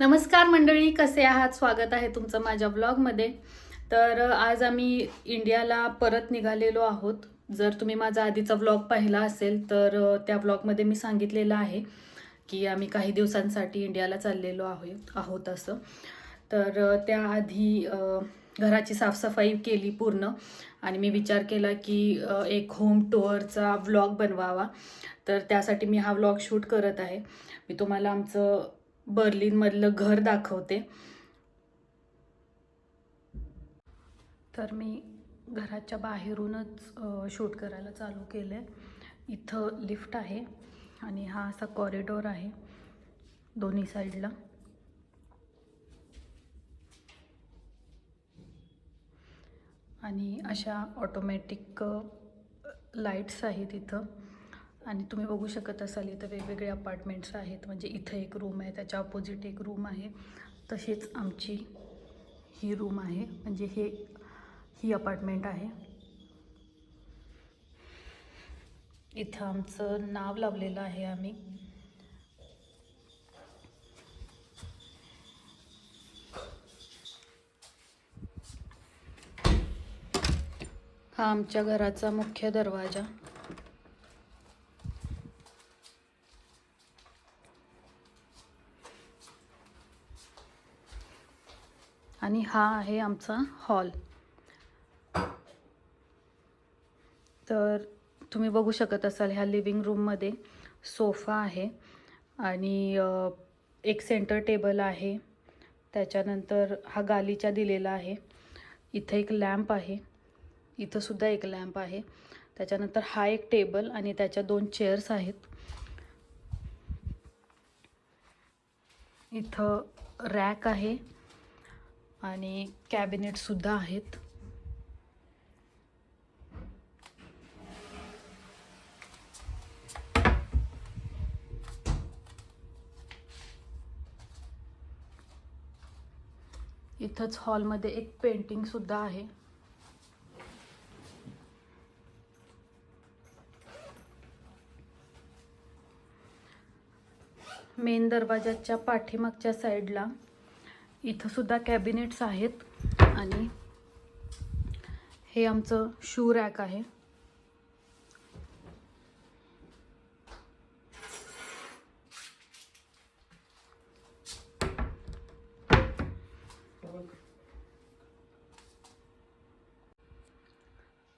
नमस्कार मंडळी कसे आहात? स्वागत आहे तुमचं माझ्या ब्लॉगमध्ये. तर आज आम्ही इंडियाला परत निघालेलो आहोत. जर तुम्ही माझा आधीचा ब्लॉग पाहिला असेल तर त्या ब्लॉगमध्ये मी सांगितलेलं आहे की आम्ही काही दिवसांसाठी इंडियाला चाललेलो आहोत आहोत असं. तर त्याआधी घराची साफसफाई केली पूर्ण आणि मी विचार केला की एक होम टूअरचा व्लॉग बनवावा. तर त्यासाठी मी हा व्लॉग शूट करत आहे. मी तुम्हाला आमचं बर्लिनमधलं घर दाखवते. तर मी घराच्या बाहेरूनच शूट करायला चालू केलं आहे इथं लिफ्ट आहे आणि हा असा कॉरिडॉर आहे दोन्ही साईडला. आणि अशा ऑटोमॅटिक लाईट्स आहेत इथं. आणि तुम्ही बघू शकत असाल इथं वेगवेगळे अपार्टमेंट्स आहेत. म्हणजे इथं एक रूम आहे त्याच्या अपोजिट एक रूम आहे. तशीच आमची ही रूम आहे. म्हणजे हे ही अपार्टमेंट आहे. इथं आमचं नाव लावलेलं आहे आम्ही. हा आमच्या घराचा मुख्य दरवाजा. आणि हा आहे आमचा हॉल. तर तुम्ही बघू शकत असाल ह्या लिव्हिंग रूममध्ये सोफा आहे आणि एक सेंटर टेबल आहे. त्याच्यानंतर हा गालीचा दिलेला आहे. इथं एक लॅम्प आहे. इथं सुद्धा एक लॅम्प आहे. त्याच्यानंतर हा एक टेबल आणि त्याच्या दोन चेअर्स आहेत. इथं रॅक आहे. आणि कॅबिनेटसुद्धा आहेत. इथंच हॉलमध्ये एक पेंटिंगसुद्धा आहे. मेन दरवाजाच्या पाठीमागच्या साईडला इथं सुद्धा कॅबिनेट्स आहेत. आणि हे आमचं शू रॅक आहे.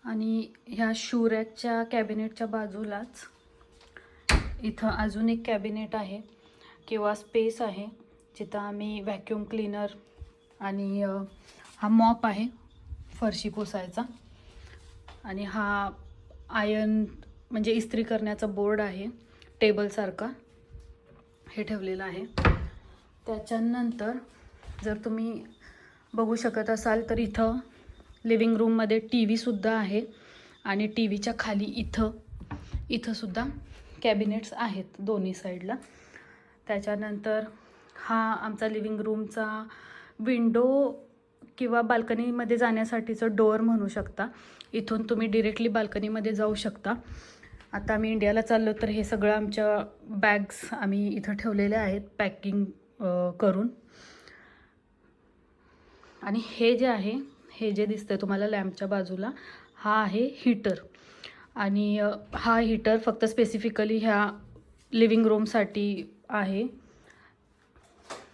आणि ह्या शू रॅकच्या कॅबिनेटच्या बाजूलाच इथं अजून एक कॅबिनेट आहे. किंवा स्पेस आहे. जिथं आम्ही व्हॅक्यूम क्लीनर आणि हा मॉप आहे फरशी पुसायचा. आणि हा आयन म्हणजे इस्त्री करण्याचा बोर्ड आहे टेबलसारखा हे ठेवलेलं आहे. त्याच्यानंतर जर तुम्ही बघू शकत असाल तर इथं लिव्हिंग रूममध्ये टी व्हीसुद्धा आहे आणि टी व्हीच्या खाली इथं इथंसुद्धा कॅबिनेट्स आहेत दोन्ही साईडला त्याच्यानंतर हा आमचा लिव्हिंग रूमचा विंडो किंवा बाल्कनीमध्ये जाण्यासाठीचं डोअर म्हणू शकता. इथून तुम्ही डिरेक्टली बाल्कनीमध्ये जाऊ शकता. आता आम्ही इंडियाला चाललो तर हे सगळं आमच्या बॅग्स आम्ही इथं ठेवलेल्या आहेत पॅकिंग करून. आणि हे जे आहे हे जे दिसतं आहे तुम्हाला लॅम्पच्या बाजूला हा आहे हीटर आणि हा हीटर फक्त स्पेसिफिकली ह्या लिव्हिंग रूमसाठी आहे.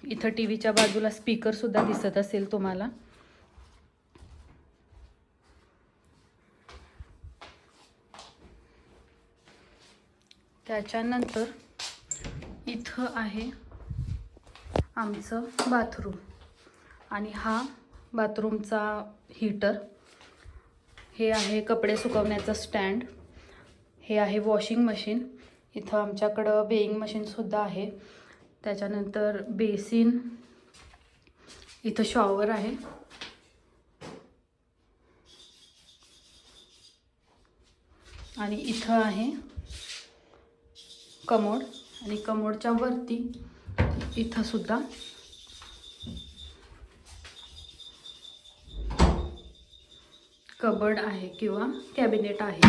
इथं टी व्हीच्या बाजूला स्पीकरसुद्धा दिसत असेल तुम्हाला. त्याच्यानंतर इथं आहे आमचं बाथरूम आणि हा बाथरूमचा हीटर हे आहे कपडे सुकवण्याचं स्टँड हे आहे वॉशिंग मशीन इथं आमच्याकडं बेईंग मशीनसुद्धा आहे. त्याच्यानंतर बेसिन इथं शॉवर आहे. आणि इथं आहे कमोड. आणि कमोडच्या वरती इथं सुद्धा कबड आहे किंवा कॅबिनेट आहे.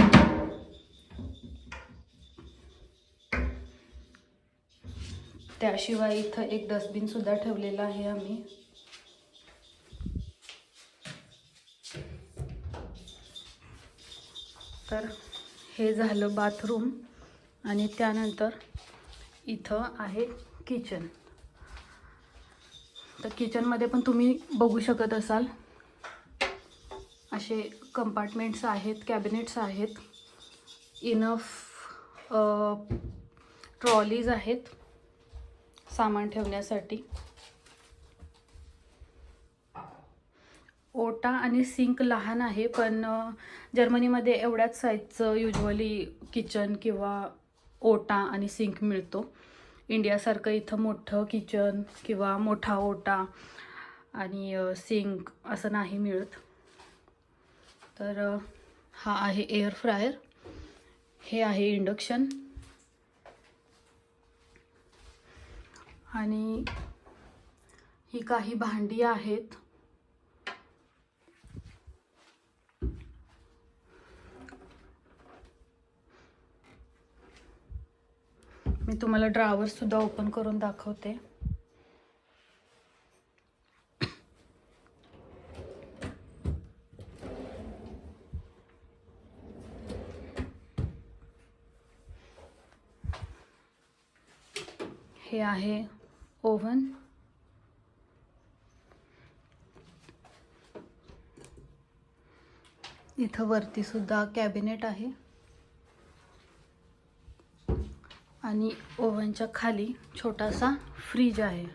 त्याशिवाय इथं एक डस्टबिनसुद्धा ठेवलेलं आहे आम्ही. तर हे झालं बाथरूम आणि त्यानंतर इथं आहे किचन तर किचनमध्ये पण तुम्ही बघू शकत असाल. असे कंपार्टमेंट्स आहेत कॅबिनेट्स आहेत. इनफ ट्रॉलीज आहेत. सामान ठेवण्यासाठी. ओटा आणि सिंक लहान आहे पण जर्मनीमध्ये एवढ्याच साईजचं युजली किचन किंवा ओटा आणि सिंक मिळतो. इंडियासारखं इथं मोठं किचन किंवा मोठा ओटा आणि सिंक असं नाही मिळत. तर हा आहे एअर फ्रायर. हे आहे इंडक्शन. आणि ही काही भांडी आहेत. मी तुम्हाला ड्रावर सुद्धा ओपन करून दाखवते. हे आहे ओव्हन इथं वरती सुद्धा कॅबिनेट आहे. आणि ओव्हनच्या खाली छोटासा फ्रीज आहे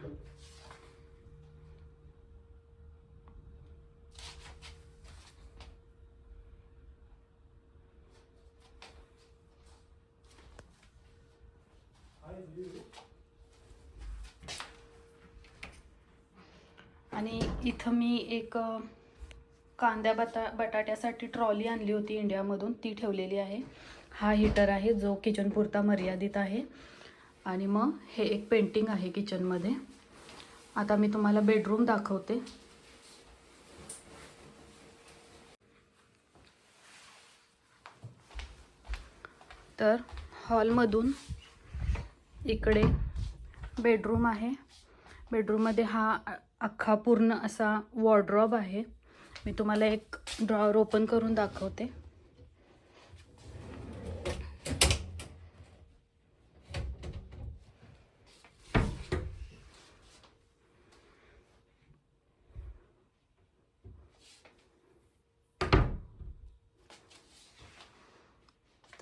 आणि इथं मी एक कांद्या बटा बटाट्यासाठी ट्रॉली आणली होती इंडियामधून. ती ठेवलेली आहे. हा हीटर आहे जो किचनपुरता मर्यादित आहे. आणि मग हे एक पेंटिंग आहे किचनमध्ये. आता मी तुम्हाला बेडरूम दाखवते. तर हॉलमधून इकडे बेडरूम आहे. बेडरूममध्ये हा अख्खा पूर्ण असा वॉर्ड्रॉब आहे. मी तुम्हाला एक ड्रॉवर ओपन करून दाखवते.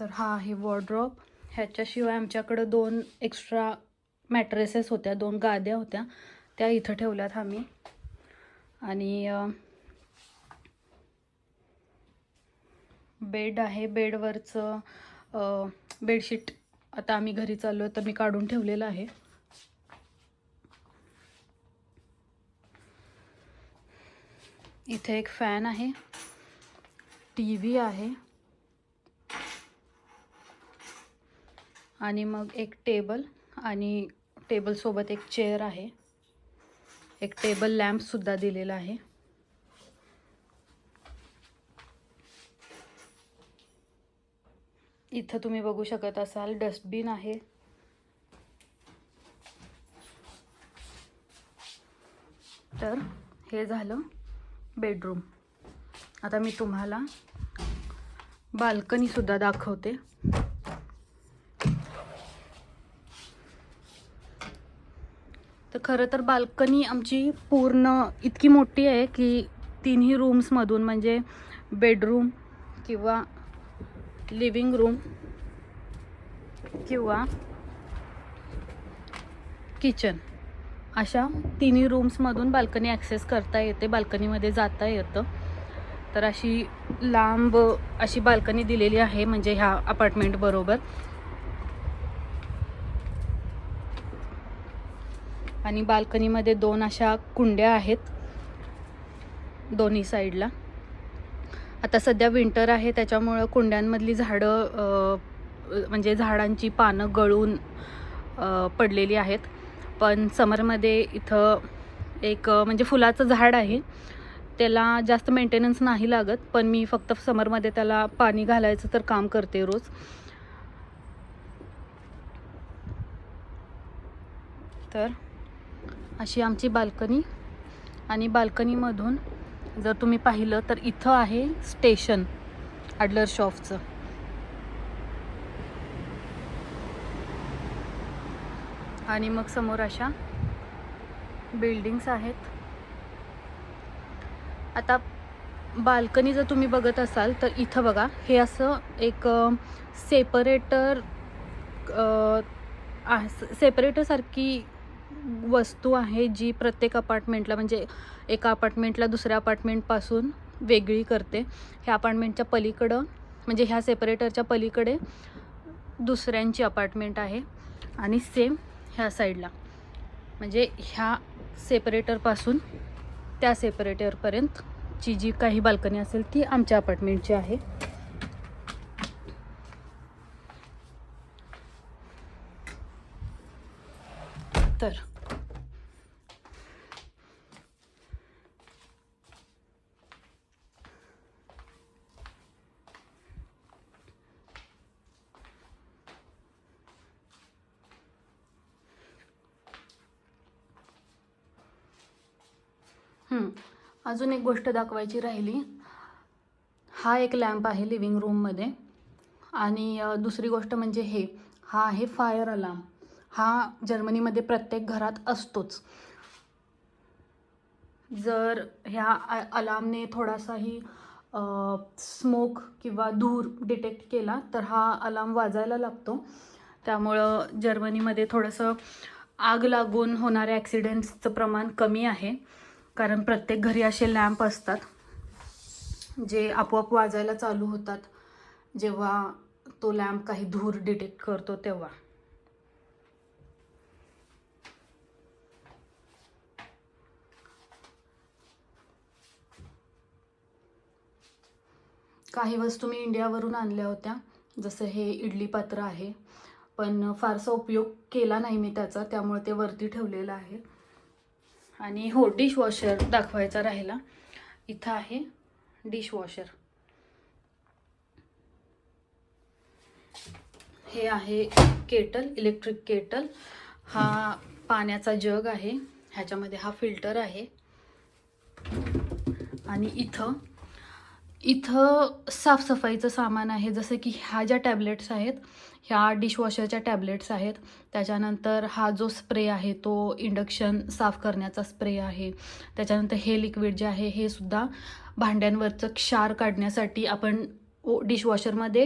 तर हा आहे वॉर्ड्रॉप ह्याच्याशिवाय आमच्याकडं दोन एक्स्ट्रा मॅट्रेसेस होत्या दोन गाद्या होत्या. त्या इथं ठेवल्यात आम्ही. आणि बेड आहे. बेडवरचं बेडशीट आता आम्ही घरी चाललो आहे तर मी काढून ठेवलेलं आहे. इथे एक फॅन आहे. टी व्ही आहे. आणि मग एक टेबल आणि टेबलसोबत एक चेअर आहे. एक टेबल लॅम्पसुद्धा दिलेला आहे. इथं तुम्ही बघू शकत असाल डस्टबिन आहे. तर हे झालं बेडरूम आता मी तुम्हाला बाल्कनीसुद्धा दाखवते. तर खरं तर बाल्कनी आमची पूर्ण इतकी मोठी आहे की तिन्ही रूम्समधून म्हणजे बेडरूम किंवा लिव्हिंग रूम किंवा किचन अशा तिन्ही रूम्समधून बाल्कनी ॲक्सेस करता येते बाल्कनीमध्ये जाता येतं. तर अशी लांब अशी बाल्कनी दिलेली आहे म्हणजे ह्या अपार्टमेंट बरोबर. आणि बाल्कनीमध्ये दोन अशा कुंड्या आहेत दोन्ही साईडला. आता सध्या विंटर आहे त्याच्यामुळं कुंड्यांमधली झाडं म्हणजे झाडांची पानं गळून पडलेली आहेत. पण समरमध्ये इथं एक म्हणजे फुलाचं झाड आहे. त्याला जास्त मेंटेनन्स नाही लागत पण मी फक्त समरमध्ये त्याला पाणी घालायचं तर काम करते रोज. तर अशी आमची बाल्कनी आणि बाल्कनीमधून जर तुम्ही पाहिलं तर इथं आहे स्टेशन अडलर शॉपचं आणि मग समोर अशा बिल्डिंग्स आहेत. आता बाल्कनी जर तुम्ही बघत असाल तर इथं बघा हे असं एक सेपरेटर सेपरेटरसारखी वस्तू आहे जी प्रत्येक अपार्टमेंटला म्हणजे एका अपार्टमेंटला दुसऱ्या अपार्टमेंटपासून वेगळी करते. ह्या अपार्टमेंटच्या पलीकडं म्हणजे ह्या सेपरेटरच्या पलीकडे दुसऱ्यांची अपार्टमेंट आहे आणि सेम ह्या साईडला म्हणजे ह्या सेपरेटरपासून त्या सेपरेटरपर्यंतची जी काही बाल्कनी असेल ती आमच्या अपार्टमेंटची आहे. तर. अजून एक गोष्ट दाखवायची राहिली. हा एक लॅम्प आहे लिव्हिंग रूममध्ये. आणि दुसरी गोष्ट म्हणजे हे. हा आहे फायर अलार्म. हा जर्मनीमध्ये प्रत्येक घरात असतोच. जर ह्या अलामने अलार्मने थोडासाही स्मोक किंवा धूर डिटेक्ट केला तर हा अलार्म वाजायला लागतो. त्यामुळं जर्मनीमध्ये थोडंसं आग लागून होणाऱ्या ॲक्सिडेंट्सचं प्रमाण कमी आहे. कारण प्रत्येक घरी असे लॅम्प असतात जे आपोआप वाजायला चालू होतात. जेव्हा तो लॅम्प काही धूर डिटेक्ट करतो तेव्हा. काही वस्तू मी इंडियावरून आणल्या होत्या. जसं हे इडली पात्र आहे. पण फारसा उपयोग केला नाही मी त्याचा. त्यामुळे ते वरती ठेवलेलं आहे. आणि हो डिशवॉशर दाखवायचा राहिला. इथं आहे डिशवॉशर हे आहे केटल इलेक्ट्रिक केटल. हा पाण्याचा जग आहे. ह्याच्यामध्ये हा फिल्टर आहे. आणि इथं इथं साफसफाईचं सामान आहे. जसं की ह्या ज्या टॅबलेट्स आहेत ह्या डिशवॉशरच्या टॅबलेट्स आहेत. त्याच्यानंतर हा जो स्प्रे आहे तो इंडक्शन साफ करण्याचा स्प्रे आहे. त्याच्यानंतर हे लिक्विड जे आहे हे सुद्धा भांड्यांवरचं क्षार काढण्यासाठी आपण ओ डिशवॉशरमध्ये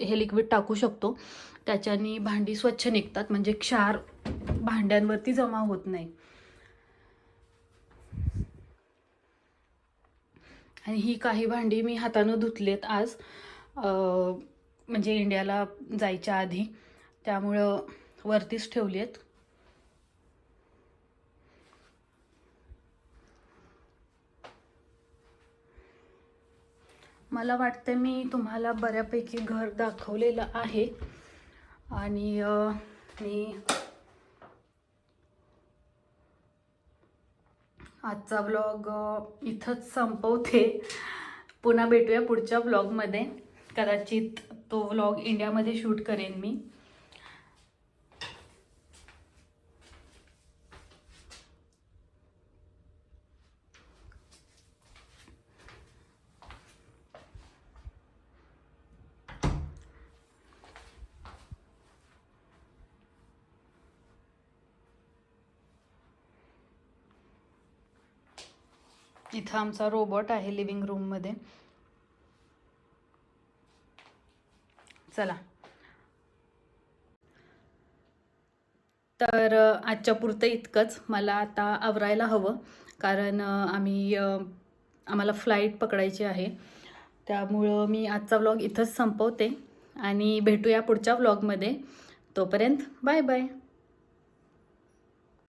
हे लिक्विड टाकू शकतो. त्याच्याने भांडी स्वच्छ निघतात म्हणजे क्षार भांड्यांवरती जमा होत नाही. आणि ही काही भांडी मी हातानं धुतलेत आज. म्हणजे इंडियाला जायच्या आधी. त्यामुळं वरतीच ठेवली आहेत मला वाटतं मी तुम्हाला बऱ्यापैकी घर दाखवलेलं आहे. आणि मी आजचा ब्लॉग इथंच संपवते. पुन्हा भेटूया पुढच्या ब्लॉगमध्ये कदाचित तो व्लॉग इंडियामध्ये शूट करेन मी. इथं आमचा रोबोट आहे लिव्हिंग रूममध्ये चला. तर आजच्या पुरतं इतकंच. मला आता आवरायला हवं. कारण आम्ही आम्हाला फ्लाईट पकडायची आहे. त्यामुळं मी आजचा व्लॉग इथंच संपवते. आणि भेटूया पुढच्या व्लॉगमध्ये तोपर्यंत बाय बाय